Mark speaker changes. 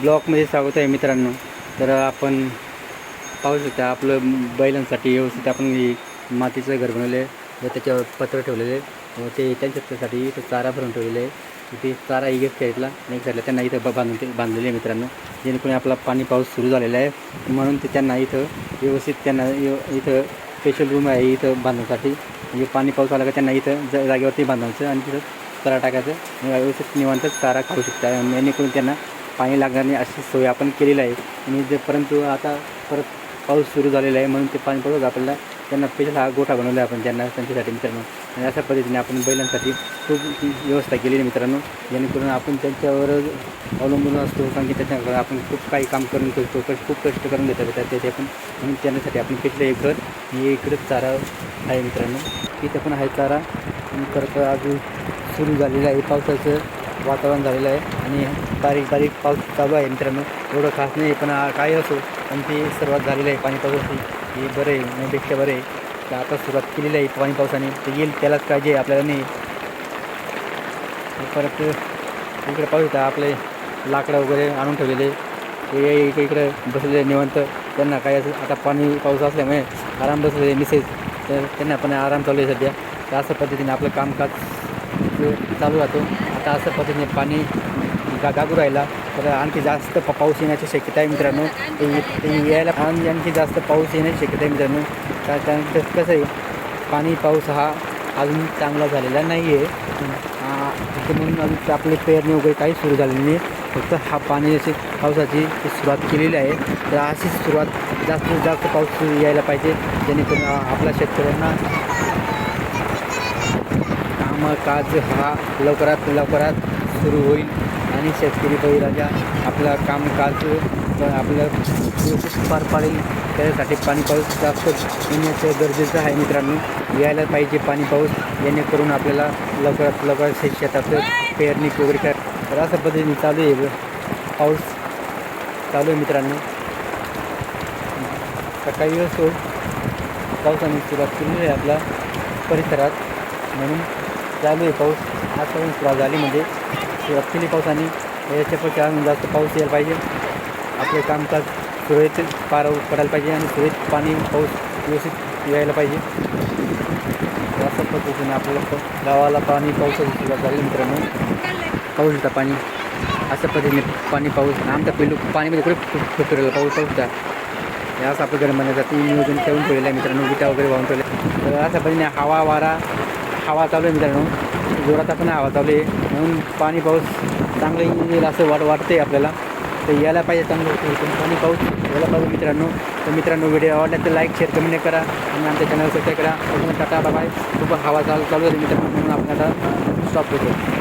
Speaker 1: ब्लॉकमध्ये स्वागत आहे मित्रांनो. तर आपण पाहू शकता आपलं बैलांसाठी व्यवस्थित आपण मातीचं घर बनवलं आहे व त्याच्यावर पत्र ठेवलेले व ते त्यांच्यासाठी इथं चारा भरून ठेवलेलं आहे. ते चारा एक साईडला आणि एक साईडला त्यांना इथं बांधून ते बांधलेले आहे मित्रांनो. जेणेकरून आपला पाणी पाऊस सुरू झालेला आहे. म्हणून ते त्यांना इथं व्यवस्थित त्यांना इथं स्पेशल रूम आहे इथं बांधण्यासाठी. म्हणजे पाणी पाऊस आला का त्यांना इथं ज जागेवरती बांधायचं आणि तिथं चारा टाकायचं. व्यवस्थित निवांत चारा खाऊ शकता. जेणेकरून त्यांना पाणी लागणार नाही अशी सोय आपण केलेली आहे. आणि जे परंतु आता परत पाऊस सुरू झालेला आहे म्हणून ते पाणी पडत आपल्याला त्यांना पेशल हा गोठा बनवला आहे आपण त्यांना त्यांच्यासाठी मित्रांनो. आणि अशा पद्धतीने आपण बैलांसाठी खूप व्यवस्था केलेली आहे मित्रांनो. जेणेकरून आपण त्यांच्यावर अवलंबून असतो कारण की त्याच्याकडे आपण खूप काही काम करून करतो कष्ट खूप कष्ट करून घेतात त्या आपण पण म्हणून त्यांच्यासाठी आपण पेशलं एक घर. हे इकडंच चारा आहे मित्रांनो. इथं पण आहे चारा. आणि परत अजून सुरू झालेलं आहे. पावसाचं वातावरण झालेलं आहे. आणि बारीक बारीक पाऊस चालू आहे मित्रांनो. एवढं खास नाही पण काय असो. पण ती सुरुवात झालेली आहे पाणी पावसाची. ही बरं आहे त्यापेक्षा बरं आहे. तर आता सुरुवात केलेली आहे पाणी पावसाने. ते येईल त्यालाच काळजी आहे आपल्याला नाही. परत इकडे पाहू आपले लाकडं वगैरे आणून ठेवलेले. ते इकडे इकडे बसलेले निवंत. त्यांना काय असं आता पाणी पाऊस असल्यामुळे आराम बसलेले मिसेस तर त्यांना पण आराम चालू आहे सध्या. तर अशा पद्धतीने आपलं कामकाज चालू राहतो. आता अशा पद्धतीने पाणी गा गागू राहिला तर आणखी जास्त पाऊस येण्याची शक्यता आहे मित्रांनो. यायला आणखी जास्त पाऊस येण्याची शक्यता आहे मित्रांनो. कारण कसं आहे पाणी पाऊस हा अजून चांगला झालेला नाही आहे म्हणून अजून आपली पेरणी वगैरे काही सुरू झालेली नाही. फक्त हा पाणी अशी पावसाची सुरुवात केलेली आहे. तर अशीच सुरुवात जास्तीत जास्त पाऊस यायला पाहिजे जेणेकरून आपल्या शेतकऱ्यांना कामकाज हा लवकरात लवकरात सुरू होईल. आणि शेतकरी बैराजा आपला कामकाज अ, आपलं व्यवस्थित पार पाडेल. त्याच्यासाठी पाणी पाऊस जास्त येण्याचं गरजेचं आहे मित्रांनो. यायला पाहिजे पाणी पाऊस जेणेकरून आपल्याला लवकरात लवकर शे शेतातलं पेरणी वगैरे काय तर अशा पद्धतीने चालू आहे पाऊस चालू आहे मित्रांनो. सकाळी असो पावसाने सुरुवात केली आहे आपल्या परिसरात. म्हणून चालू आहे पाऊस. आता सुरुवात झाली म्हणजे सुरुवात केली पावसाने याच्यापेक्षा अजून जास्त पाऊस यायला पाहिजे. आपले कामकाज सुरळीत पार पडायला पाहिजे आणि सुरळीत पाणी पाऊस व्यवस्थित यायला पाहिजे. तर अशा पद्धतीने आपल्याला गावाला पाणी पावसाची सुरुवात झाली मित्रांनो. पाऊस होता पाणी. अशा पद्धतीने पाणी पाऊस. आमच्या पिल्लू पाणीमध्ये कुठे फिरलेलं पाऊस पाऊस याच हे असं आपल्या घर म्हणण्यासाठी नियोजन ठेवून ठेवलेलं आहे मित्रांनो. विटा वगैरे वाहून ठेवले तर अशा पद्धतीने हवा वारा हवा चालू आहे मित्रांनो. जोरात पण हवा चालू आहे. म्हणून पाणी पाऊस चांगलं येईल असं वाट वाटते आपल्याला. तर यायला पाहिजे चांगलं पाणी पाऊस यायला पाहिजे मित्रांनो. तर मित्रांनो व्हिडिओ आवडला तर लाईक शेअर कमेंट करा. आणि आमच्या चॅनल सबस्क्राईब करा. अजून टाटा बाय खूप हवा चालू चालू आहे मित्रांनो. म्हणून आपण आता स्टॉप करतो.